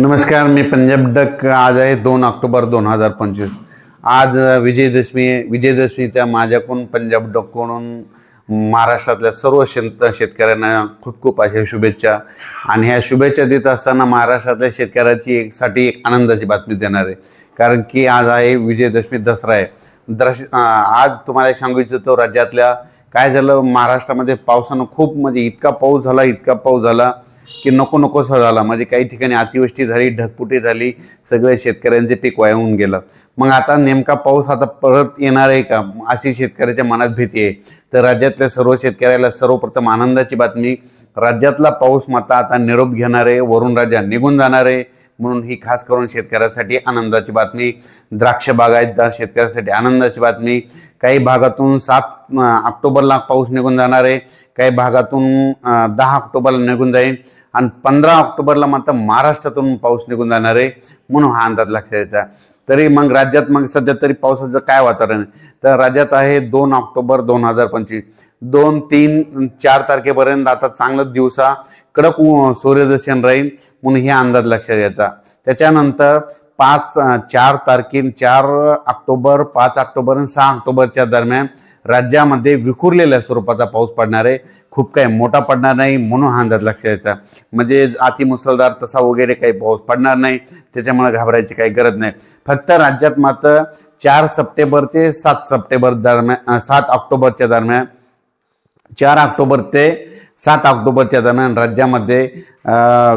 नमस्कार मी पंजाब डक. आज आहे दोन ऑक्टोबर दोन हजार पंचवीस. आज विजयदशमी विजयदशमीच्या माझ्याकडून पंजाब डककडून महाराष्ट्रातल्या सर्व शेत शेतकऱ्यांना खूप खूप अशा शुभेच्छा. आणि ह्या शुभेच्छा देत असताना महाराष्ट्रातल्या शेतकऱ्याची एक साठी एक आनंदाची बातमी देणार आहे. कारण की आज आहे विजयदशमी दसरा आहे. दश आज तुम्हाला सांगू इच्छितो राज्यातल्या काय झालं महाराष्ट्रामध्ये पावसानं खूप म्हणजे इतका पाऊस झाला इतका पाऊस झाला. की नको नकोसा झाला म्हणजे काही ठिकाणी अतिवृष्टी झाली ढगपुटी झाली सगळे शेतकऱ्यांचे पीक वाहून गेलं. मग आता नेमका पाऊस आता परत येणार आहे का? अशी शेतकऱ्याच्या मनात भीती आहे. तर राज्यातल्या सर्व शेतकऱ्याला सर्वप्रथम आनंदाची बातमी राज्यातला पाऊस मात्र आता निरोप घेणार आहे वरुण राजा निघून जाणार आहे म्हणून ही खास करून शेतकऱ्यासाठी आनंदाची बातमी द्राक्ष बागायतदार शेतकऱ्यासाठी आनंदाची बातमी. काही भागातून सात ऑक्टोबरला पाऊस निघून जाणार आहे काही भागातून दहा ऑक्टोबरला निघून जाईल. आणि पंधरा ऑक्टोबरला मात्र महाराष्ट्रातून पाऊस निघून जाणार आहे म्हणून हा अंदाज लक्षात यायचा तरी मग राज्यात मग सध्या तरी पावसाचं काय वातावरण आहे? तर राज्यात आहे दोन ऑक्टोबर दोन हजार पंचवीस. दोन तीन चार तारखेपर्यंत आता चांगलं दिवसा कडक सूर्यदर्शन राहील म्हणून हे अंदाज लक्षात यायचा त्याच्यानंतर पाच चार तारखे चार ऑक्टोबर पाच ऑक्टोबर आणि सहा ऑक्टोबरच्या दरम्यान राज्यामध्ये विखुरलेल्या स्वरूपाचा पाऊस पडणार आहे. खूप काही मोठा पडणार नाही म्हणून हा अंदाज लक्षात यायचा म्हणजे अति मुसळधार तसा वगैरे काही पाऊस पडणार नाही त्याच्यामुळे घाबरायची काही गरज नाही. फक्त राज्यात मात्र चार सप्टेंबर ते सात सप्टेंबर दरम्यान सात ऑक्टोबरच्या दरम्यान चार ऑक्टोबर ते सात ऑक्टोबरच्या दरम्यान राज्यामध्ये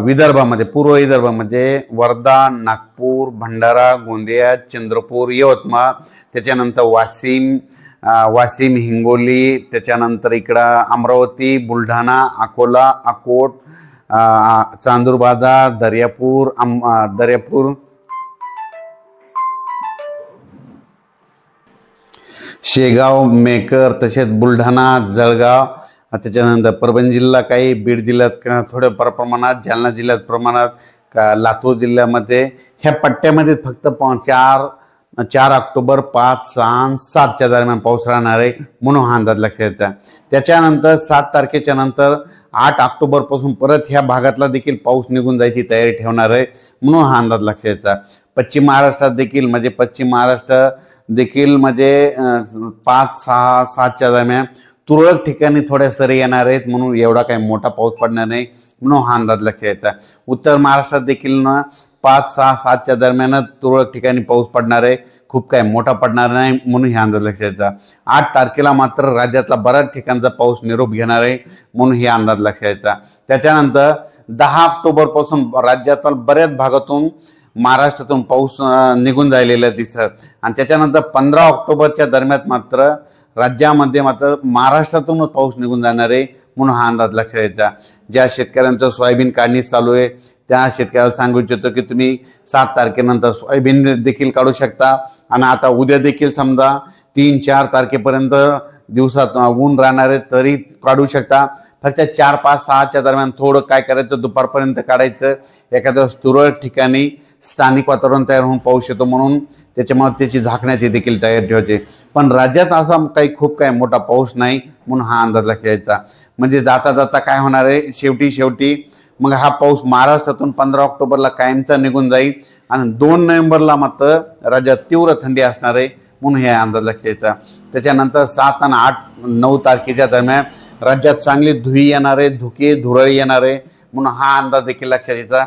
विदर्भामध्ये पूर्व विदर्भामध्ये वर्धा नागपूर भंडारा गोंदिया चंद्रपूर यवतमाळ त्याच्यानंतर वाशिम वाशिम हिंगोली त्याच्यानंतर इकडं अमरावती बुलढाणा अकोला अकोट चांदूरबाजार दर्यापूर अम दर्यापूर. शेगाव मेकर तसेच बुलढाणा जळगाव त्याच्यानंतर परभणी जिल्हा काही बीड जिल्ह्यात का थोड्याफार प्रमाणात जालना जिल्ह्यात प्रमाणात का लातूर जिल्ह्यामध्ये ह्या पट्ट्यामध्ये फक्त चार चार ऑक्टोबर पाच सहा सातच्या दरम्यान पाऊस राहणार आहे म्हणून हा अंदाज लक्षात यायचा त्याच्यानंतर सात तारखेच्या नंतर आठ ऑक्टोबरपासून परत ह्या भागातला देखील पाऊस निघून जायची तयारी ठेवणार आहे म्हणून हा अंदाज लक्षात यायचा पश्चिम महाराष्ट्रात देखील म्हणजे पश्चिम महाराष्ट्र देखील म्हणजे पाच सहा सातच्या दरम्यान तुरळक ठिकाणी थोड्या सरी येणार आहेत म्हणून एवढा काही मोठा पाऊस पडणार नाही. म्हणून हा अंदाज लक्षात यायचा उत्तर महाराष्ट्रात देखील ना पाच सहा सातच्या दरम्यानच तुरळक ठिकाणी पाऊस पडणार आहे. खूप काही मोठा पडणार नाही म्हणून हे अंदाज लक्षात यायचा आठ तारखेला मात्र राज्यातला बऱ्याच ठिकाणचा पाऊस निरोप घेणार आहे म्हणून हे अंदाज लक्षात यायचा त्याच्यानंतर दहा ऑक्टोबरपासून राज्यातील बऱ्याच भागातून महाराष्ट्रातून पाऊस निघून जायलेला दिसत आणि त्याच्यानंतर पंधरा ऑक्टोबरच्या दरम्यान मात्र राज्यामध्ये मात्र महाराष्ट्रातूनच पाऊस निघून जाणार आहे म्हणून हा अंदाज लक्षात यायचा ज्या शेतकऱ्यांचं सोयाबीन काढणी चालू आहे त्या शेतकऱ्याला सांगू इच्छितो की तुम्ही सात तारखेनंतर सोयाबीन देखील काढू शकता. आणि आता उद्या देखील समजा तीन चार तारखेपर्यंत दिवसात ऊन राहणार आहे तरी काढू शकता. फक्त चार पाच सहाच्या दरम्यान थोडं काय करायचं दुपारपर्यंत काढायचं. एखाद्या तुरळक ठिकाणी स्थानिक वातावरण तयार होऊन पाऊस येतो म्हणून त्याच्यामुळे त्याची झाकण्याची देखील तयारी ठेवायची. पण राज्यात असा काही खूप काही मोठा पाऊस नाही म्हणून हा अंदाज लक्षात म्हणजे जाता जाता काय होणार आहे? शेवटी शेवटी मग हा पाऊस महाराष्ट्रातून पंधरा ऑक्टोबरला कायमचा निघून जाईल आणि दोन नोव्हेंबरला मात्र राज्यात तीव्र थंडी असणार आहे म्हणून हे अंदाज लक्षायचा त्याच्यानंतर सात आणि आठ नऊ तारखेच्या दरम्यान राज्यात चांगली धुई येणार आहे धुके धुरळी येणार आहे म्हणून हा अंदाज देखील लक्षात यायचा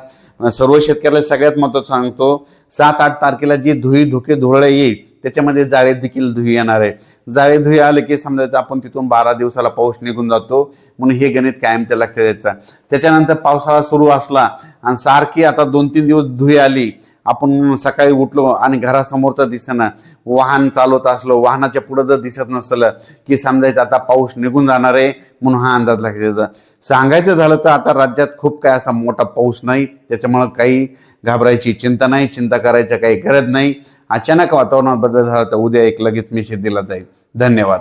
सर्व शेतकऱ्याला सगळ्यात महत्त्वाचं सांगतो सात आठ तारखेला जी धुई धुके धुळे येईल त्याच्यामध्ये जाळे देखील धुई येणार आहे. जाळे धुई आले की समजायचं आपण तिथून बारा दिवसाला पाऊस निघून जातो म्हणून हे गणित कायम त्या लक्षात द्यायचा त्याच्यानंतर पावसाळा सुरू असला आणि सारखी आता दोन तीन दिवस धुई आली आपण सकाळी उठलो आणि घरासमोरचं दिसेना. वाहन चालवत असलो वाहनाच्या पुढं जर दिसत नसलं की समजायचं आता पाऊस निघून जाणार आहे म्हणून हा अंदाज लागायचा सांगायचं झालं तर आता राज्यात खूप काय असा मोठा पाऊस नाही त्याच्यामुळं काही घाबरायची चिंता नाही चिंता करायची काही गरज नाही. अचानक वातावरणात बदल झाला तर उद्या एक लगेच मेसेज दिला जाईल. धन्यवाद.